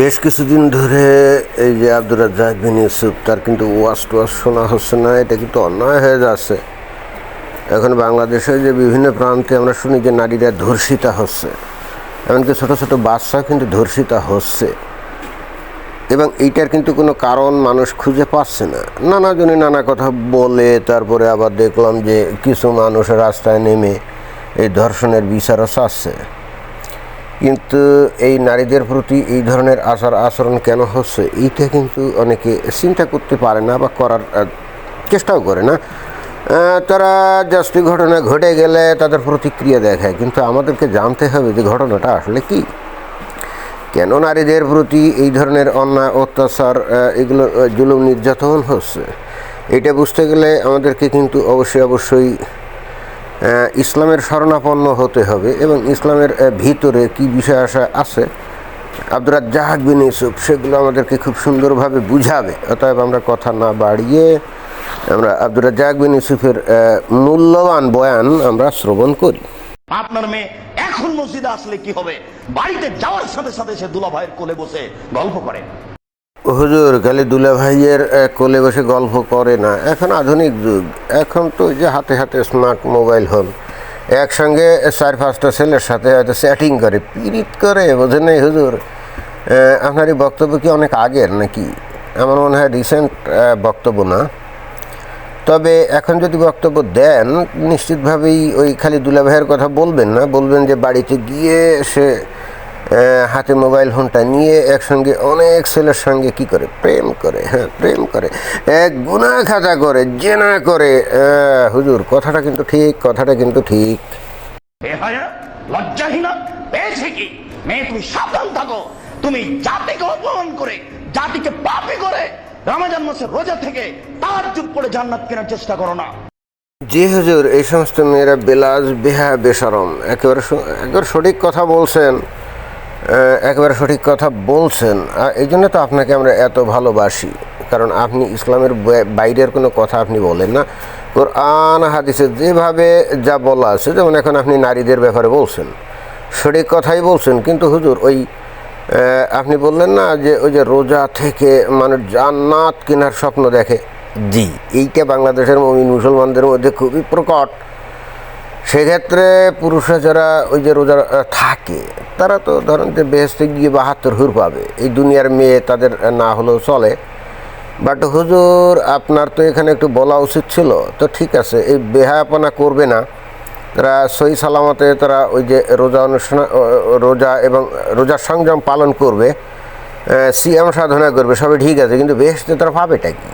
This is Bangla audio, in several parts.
বেশ কিছুদিন ধরে এই যে আব্দুর রাজ্জাক বিন ইউসুফ, তার কিন্তু ওয়াশ টোয়াশ শোনা হচ্ছে না, এটা কিন্তু অন্যায় হয়ে যাচ্ছে। এখন বাংলাদেশে যে বিভিন্ন প্রান্তে আমরা শুনি যে নারীরা ধর্ষিতা হচ্ছে, এমনকি ছোটো ছোটো বাচ্চা কিন্তু ধর্ষিতা হচ্ছে। এবং এইটার কিন্তু কোনো কারণ মানুষ খুঁজে পাচ্ছে না। নানা জনে নানা কথা বলে, তারপরে আবার দেখলাম যে কিছু মানুষ রাস্তায় নেমে এই ধর্ষণের বিচারও চাচ্ছে। কিন্তু এই নারীদের প্রতি এই ধরনের আচার আচরণ কেন হচ্ছে? এইটা কিন্তু অনেকে চিন্তা করতে পারে না বা করার চেষ্টাও করে না। তারা জাস্ট ঘটনা ঘটে গেলে তাদের প্রতিক্রিয়া দেখায়। কিন্তু আমাদেরকে জানতে হবে যে ঘটনাটা আসলে কি। কেন নারীদের প্রতি এই ধরনের অন্যায়, অত্যাচার এগুলো জুলুম, নির্যাতন হচ্ছে? এটা বুঝতে গেলে আমাদেরকে কিন্তু অবশ্যই অবশ্যই ইসলামের শরণাপন্ন হতে হবে এবং ইসলামের ভিতরে কি বিষয় আসা আছে? আব্দুর রাজ্জাক বিন ইউসুফ, সেগুলো আমাদেরকে খুব সুন্দরভাবে বুঝাবে। অতএব আমরা কথা না বাড়িয়ে আমরা আব্দুর রাজ্জাক বিন ইউসুফের মূল্যবান বয়ান আমরা শ্রবণ করি। আপনার মেয়ে এখন মসজিদে আসলে কি হবে? বাড়িতে যাওয়ার সাথে সাথে সে দুলা ভাইয়ের কোলে বসে গল্প করে। হুজুর, খালি দুলা ভাইয়ের কোলে বসে গল্প করে না। এখন আধুনিক যুগ। এখন তো যে হাতে হাতে স্মার্ট মোবাইল হল একসঙ্গে চার পাঁচটা ছেলের সাথে হয়তো চ্যাটিং করে পিরিত করে, বোঝেন নাই হুজুর? আপনার এই বক্তব্য কি অনেক আগের নাকি? আমার মনে হয় রিসেন্ট বক্তব্য না। তবে এখন যদি বক্তব্য দেন, নিশ্চিতভাবেই ওই খালি দুলা ভাইয়ের কথা বলবেন না। বলবেন যে বাড়িতে গিয়ে সে হাতে মোবাইল ফোনটা নিয়ে একসঙ্গে অনেক ছেলের সঙ্গে কি করে? প্রেম করে হ্যাঁ প্রেম করে। এক গুণা খাতা করে জেনা করে। হুজুর কথাটা কিন্তু ঠিক কথাটা কিন্তু ঠিক। এ না লজ্জাহীনা পেয়েছে কি মেয়ে তুমি সাবধান থাকো। তুমি জাতিকে অপমান করে জাতিকে পাপি করে রমাজান মাসের রোজা থেকে তার চুপ করে জান্নাত কেনার চেষ্টা করো না। জি হুজুর এই সমস্ত মেয়েরা বেলাজ বেহা বেসরম একেবারে একেবারে সঠিক কথা বলছেন। একেবারে সঠিক কথা বলছেন। আর এই জন্য তো আপনাকে আমরা এত ভালোবাসি। কারণ আপনি ইসলামের বাইরের কোনো কথা আপনি বলেন না। কোরআন, হাদিসে যেভাবে যা বলা আছে, যেমন এখন আপনি নারীদের ব্যাপারে বলছেন, সঠিক কথাই বলছেন। কিন্তু হুজুর, ওই আপনি বললেন না যে ওই যে রোজা থেকে মানুষ জান্নাত কেনার স্বপ্ন দেখে? জি, এইটা বাংলাদেশের মমিন মুসলমানদের মধ্যে খুবই প্রকট। সেক্ষেত্রে পুরুষরা যারা ওই যে রোজা থাকে, তারা তো ধরেন যে বেহেস্তে গিয়ে বাহাত্তর হুর পাবে। এই দুনিয়ার মেয়ে তাদের না হলেও চলে। বাট হুজুর, আপনার তো এখানে একটু বলা উচিত ছিল। তো ঠিক আছে, এই বেহায়াপনা করবে না। তারা সই সালামতে তারা ওই যে রোজা অনুষ্ঠান রোজা এবং রোজার সংযম পালন করবে। সিয়াম সাধনা করবে, সবই ঠিক আছে। কিন্তু বেহেস্তে তারা পাবেটা কি?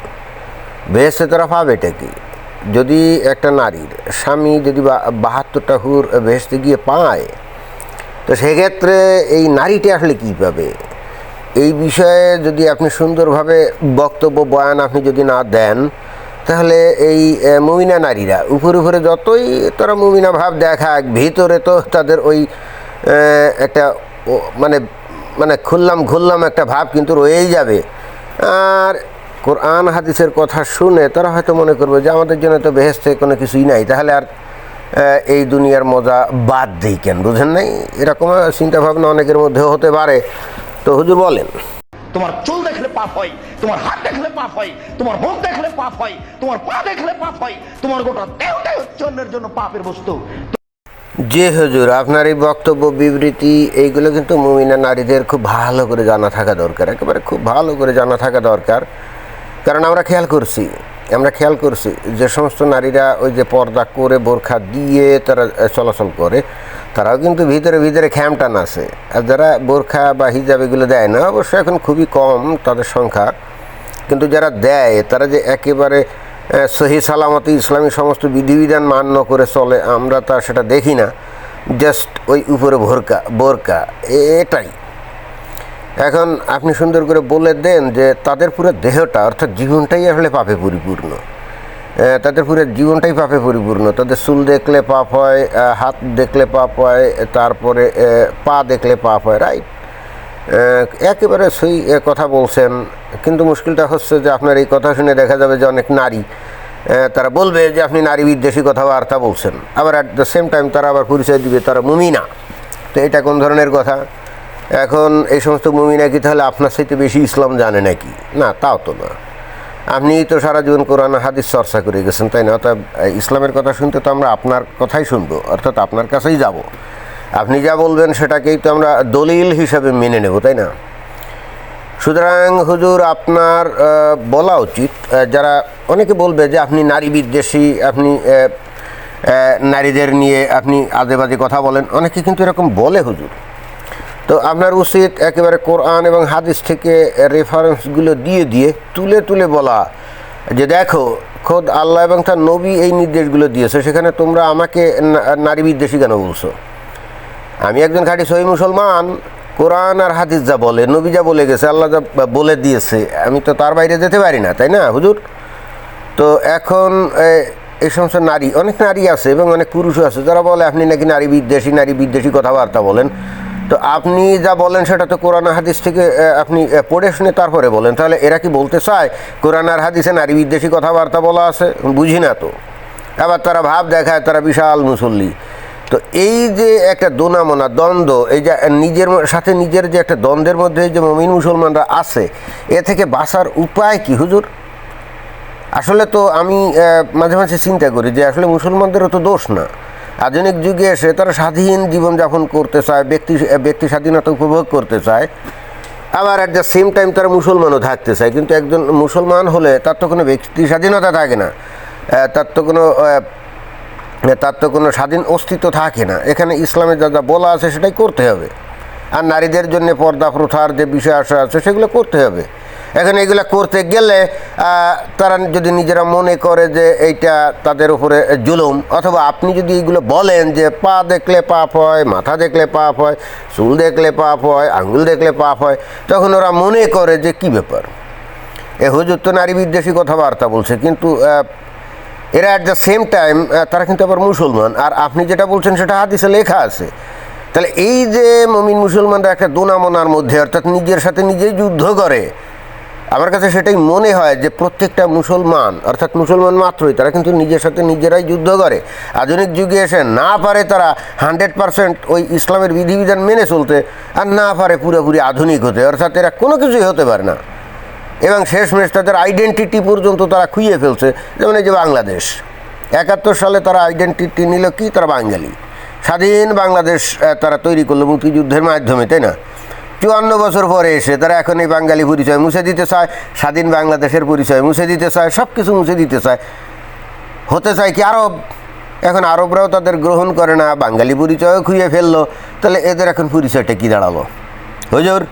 বেহেস্তে তারা পাবেটা কি? যদি একটা নারীর স্বামী যদি বাহাত্তরটা হুর বেহেস্তে গিয়ে পায়, তো সেক্ষেত্রে এই নারীটি আসলে কী পাবে? এই বিষয়ে যদি আপনি সুন্দরভাবে বক্তব্য, বয়ান আপনি যদি না দেন, তাহলে এই মুমিনা নারীরা, উপরে উপরে যতই তারা মুমিনা ভাব দেখাক, ভিতরে তো তাদের ওই একটা মানে মানে খুললাম খুললাম একটা ভাব কিন্তু রয়েই যাবে। আর কোরআন হাদিসের কথা শুনে তারা হয়তো মনে করবে যে আমাদের জন্য তো বেহেস্তে কোনো কিছুই নাই। তাহলে আর এই দুনিয়ার মজা বাদ দিই কেন? বুঝেন নাই? এরকম চিন্তাভাবনা অনেকের মধ্যে হতে পারে। তো হুজুর বলেন। তোমার চুল দেখলে পাপ হয় তোমার হাত দেখলে পাপ হয় তোমার মুখ দেখলে পাপ হয় তোমার পা দেখলে পাপ হয় তোমার গোটা দেহটাই হচ্ছে অন্যের জন্য পাপের বস্তু। যে হুজুর আপনার এই বক্তব্য বিবৃতি এইগুলো কিন্তু মুমিনা নারীদের খুব ভালো করে জানা থাকা দরকার। একেবারে খুব ভালো করে জানা থাকা দরকার। কারণ আমরা খেয়াল করছি, আমরা খেয়াল করছি যে সমস্ত নারীরা ওই যে পর্দা করে, বোরখা দিয়ে তারা চলাচল করে, তারাও কিন্তু ভিতরে ভিতরে খ্যামটান আছে। আর যারা বোরখা বা হিজাব এগুলো দেয় না অবশ্য এখন খুবই কম তাদের সংখ্যা। কিন্তু যারা দেয়, তারা যে একেবারে সহি সালামতি ইসলামী সমস্ত বিধিবিধান মান্য করে চলে, আমরা তা সেটা দেখি না। জাস্ট ওই উপরে ভোরকা, বোরকা, এটাই। এখন আপনি সুন্দর করে বলে দেন যে তাদের পুরো দেহটা, অর্থাৎ জীবনটাই আসলে পাপে পরিপূর্ণ। তাদের পুরো জীবনটাই পাপে পরিপূর্ণ। তাদের চুল দেখলে পাপ হয় হাত দেখলে পাপ হয়, তারপরে পা দেখলে পাপ হয়, রাইট? একেবারে সেই কথা বলছেন। কিন্তু মুশকিলটা হচ্ছে যে আপনার এই কথা শুনে দেখা যাবে যে অনেক নারী তারা বলবে যে আপনি নারী বিদ্বেষী কথাবার্তা বলছেন। আবার অ্যাট দ্য সেম টাইম তারা আবার পরিচয় দিবে, তারা মুমিনা। তো এটা কোন ধরনের কথা? এখন এই সমস্ত মুমিনা কি তাহলে আপনার সাথে বেশি ইসলাম জানে নাকি? না, তাও তো না। আপনি তো সারা জীবন কোরআন হাদিস চর্চা করে গেছেন, তাই না? অর্থাৎ ইসলামের কথা শুনতে তো আমরা আপনার কথাই শুনব, অর্থাৎ আপনার কাছেই যাব। আপনি যা বলবেন সেটাকেই তো আমরা দলিল হিসাবে মেনে নেব, তাই না? সুতরাং হুজুর, আপনার বলা উচিত যারা অনেকে বলবে যে আপনি নারী বিদ্বেষী, আপনি নারীদের নিয়ে আপনি আজে বাজে কথা বলেন, অনেকে কিন্তু এরকম বলে হুজুর। তো আপনার উচিত একেবারে কোরআন এবং হাদিস থেকে রেফারেন্সগুলো দিয়ে দিয়ে তুলে তুলে বলা যে দেখো, খোদ আল্লাহ এবং তার নবী এই নির্দেশগুলো দিয়েছে, সেখানে তোমরা আমাকে নারী বিদ্বেষী কেন বলছো? আমি একজন খাঁটি সহি মুসলমান, কোরআন আর হাদিস যা বলে, নবী যা বলে গেছে, আল্লাহ যা বলে দিয়েছে, আমি তো তার বাইরে যেতে পারি না, তাই না, হুজুর? তো এখন এই সমস্ত নারী, অনেক নারী আছে এবং অনেক পুরুষও আছে, যারা বলে আপনি নাকি নারী বিদ্বেষী নারী বিদ্বেষী কথাবার্তা বলেন। তো আপনি যা বলেন সেটা তো কোরআন হাদিস থেকে আপনি পড়ে শুনে তারপরে বলেন। তাহলে এরা কি বলতে চায়, কোরআন আর হাদিসে নারী বিদ্বেষী কথাবার্তা বলা আছে? বুঝি না তো। আবার তারা ভাব দেখায়, তারা বিশাল মুসল্লি। তো এই যে একটা দোনামোনা দ্বন্দ্ব, এই যে নিজের সাথে নিজের যে একটা দ্বন্দ্বের মধ্যে যে মমিন মুসলমানরা আছে, এ থেকে বাঁচার উপায় কি হুজুর? আসলে তো আমি মাঝে মাঝে চিন্তা করি যে আসলে মুসলমানদেরও তো দোষ না। আধুনিক যুগে এসে তারা স্বাধীন জীবনযাপন করতে চায়, ব্যক্তি ব্যক্তি স্বাধীনতা উপভোগ করতে চায়। আবার অ্যাট দ্য সেম টাইম তারা মুসলমানও থাকতে চায়। কিন্তু একজন মুসলমান হলে তার তো কোনো ব্যক্তি স্বাধীনতা থাকে না। তার তো কোনো তার তো কোনো স্বাধীন অস্তিত্ব থাকে না। এখানে ইসলামে যা যা বলা আছে সেটাই করতে হবে। আর নারীদের জন্য পর্দা প্রথার যে বিষয় আসা আছে, সেগুলো করতে হবে। এখন এগুলো করতে গেলে তারা যদি নিজেরা মনে করে যে এইটা তাদের উপরে জুলুম, অথবা আপনি যদি এইগুলো বলেন যে পা দেখলে পাপ হয়, মাথা দেখলে পাপ হয়, চুল দেখলে পাপ হয়, আঙ্গুল দেখলে পাপ হয়, তখন ওরা মনে করে যে কি ব্যাপার? এ হুজুর তো নারী বিদ্বেষী কথাবার্তা বলছে, কিন্তু এরা অ্যাট দ্য সেম টাইম তারা কিন্তু আবার মুসলমান। আর আপনি যেটা বলছেন সেটা হাদিসে লেখা আছে। তাহলে এই যে মমিন মুসলমানরা একটা দোনামোনার মধ্যে, অর্থাৎ নিজের সাথে নিজেই যুদ্ধ করে আমার কাছে সেটাই মনে হয় যে প্রত্যেকটা মুসলমান, অর্থাৎ মুসলমান মাত্রই, তারা কিন্তু নিজের সাথে নিজেরাই যুদ্ধ করে। আধুনিক যুগে এসে না পারে তারা হান্ড্রেড পারসেন্ট ওই ইসলামের বিধিবিধান মেনে চলতে, আর না পারে পুরোপুরি আধুনিক হতে, অর্থাৎ এরা কোনো কিছুই হতে পারে না। এবং শেষমেশ তাদের আইডেন্টিটি পর্যন্ত তারা খুইয়ে ফেলছে, যেমন এই যে বাংলাদেশ। একাত্তর সালে তারা আইডেন্টিটি নিল কি? তারা বাঙালি। স্বাধীন বাংলাদেশ তারা তৈরি করল মুক্তিযুদ্ধের মাধ্যমে, তাই না? চুয়ান্ন বছর পরে এসে তারা এখন এই বাঙালি পরিচয় মুছে দিতে চায়, স্বাধীন বাংলাদেশের পরিচয় মুছে দিতে চায় সব কিছু মুছে দিতে চায়। হতে চায় কি আরব? এখন আরবরাও তাদের গ্রহণ করে না, বাঙালি পরিচয়ও খুঁয়ে ফেলল। তাহলে এদের এখন পরিচয়টা কী দাঁড়াল? হুজুর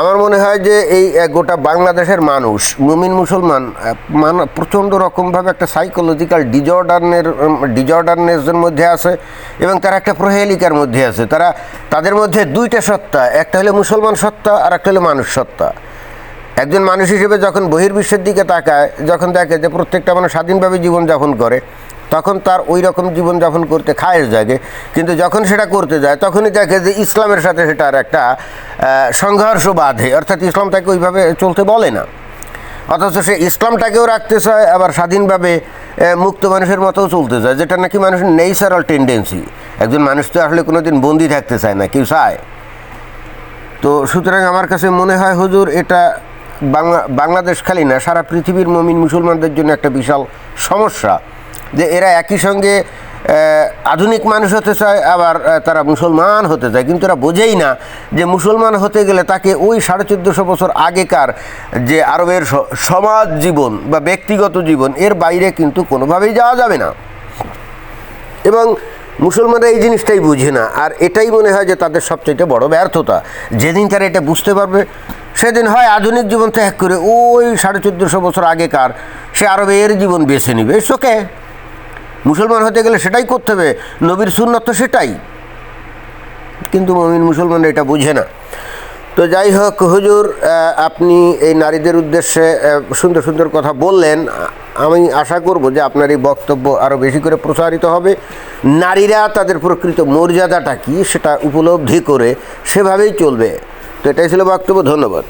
আমার মনে হয় যে এই গোটা বাংলাদেশের মানুষ, মুমিন মুসলমান মান, প্রচণ্ড রকমভাবে একটা সাইকোলজিক্যাল ডিজর্ডারনের ডিজর্ডারনেসের মধ্যে আছে এবং তারা একটা প্রহেলিকার মধ্যে আছে। তারা, তাদের মধ্যে দুইটা সত্তা, একটা হলো মুসলমান সত্তা আর একটা হলো মানুষ সত্তা। একজন মানুষ হিসেবে যখন বহির্বিশ্বের দিকে তাকায়, যখন দেখে যে প্রত্যেকটা মানুষ স্বাধীনভাবে জীবনযাপন করে তখন তার ওই রকম জীবনযাপন করতে খায়ের জাগে। কিন্তু যখন সেটা করতে যায়, তখনই দেখে যে ইসলামের সাথে সেটার একটা সংঘর্ষ বাঁধে। অর্থাৎ ইসলাম তাকে ওইভাবে চলতে বলে না। অথচ সে ইসলামটাকেও রাখতে চায়, আবার স্বাধীনভাবে মুক্ত মানুষের মতোও চলতে চায়, যেটা নাকি মানুষের নেইচারাল টেন্ডেন্সি একজন মানুষ তো আসলে কোনো দিন বন্দি থাকতে চায় না, কেউ চায়। তো সুতরাং আমার কাছে মনে হয়, হুজুর, এটা বাংলা, বাংলাদেশ খালি না, সারা পৃথিবীর মমিন মুসলমানদের জন্য একটা বিশাল সমস্যা। যে এরা একই সঙ্গে আধুনিক মানুষ হতে চায়, আবার তারা মুসলমান হতে চায়। কিন্তু এরা বোঝেই না যে মুসলমান হতে গেলে তাকে ওই সাড়ে চোদ্দোশো বছর আগেকার যে আরবের সমাজ জীবন বা ব্যক্তিগত জীবন, এর বাইরে কিন্তু কোনোভাবেই যাওয়া যাবে না। এবং মুসলমানরা এই জিনিসটাই বুঝে না। আর এটাই মনে হয় যে তাদের সবচেয়ে বড় ব্যর্থতা। যেদিন তারা এটা বুঝতে পারবে, সেদিন হয় আধুনিক জীবন ত্যাগ করে ওই সাড়ে চোদ্দোশো বছর আগেকার সে আরবের জীবন বেছে নিবে। ওকে মুসলমান হতে গেলে সেটাই করতে হবে। নবীর সুন্নত তো সেটাই। কিন্তু মমিন মুসলমান এটা বুঝে না। তো যাই হোক, হুজুর আপনি এই নারীদের উদ্দেশ্যে সুন্দর সুন্দর কথা বললেন। আমি আশা করব যে আপনার এই বক্তব্য আরও বেশি করে প্রসারিত হবে। নারীরা তাদের প্রকৃত মর্যাদাটা কি সেটা উপলব্ধি করে সেভাবেই চলবে। তো এটাই ছিল বক্তব্য। ধন্যবাদ।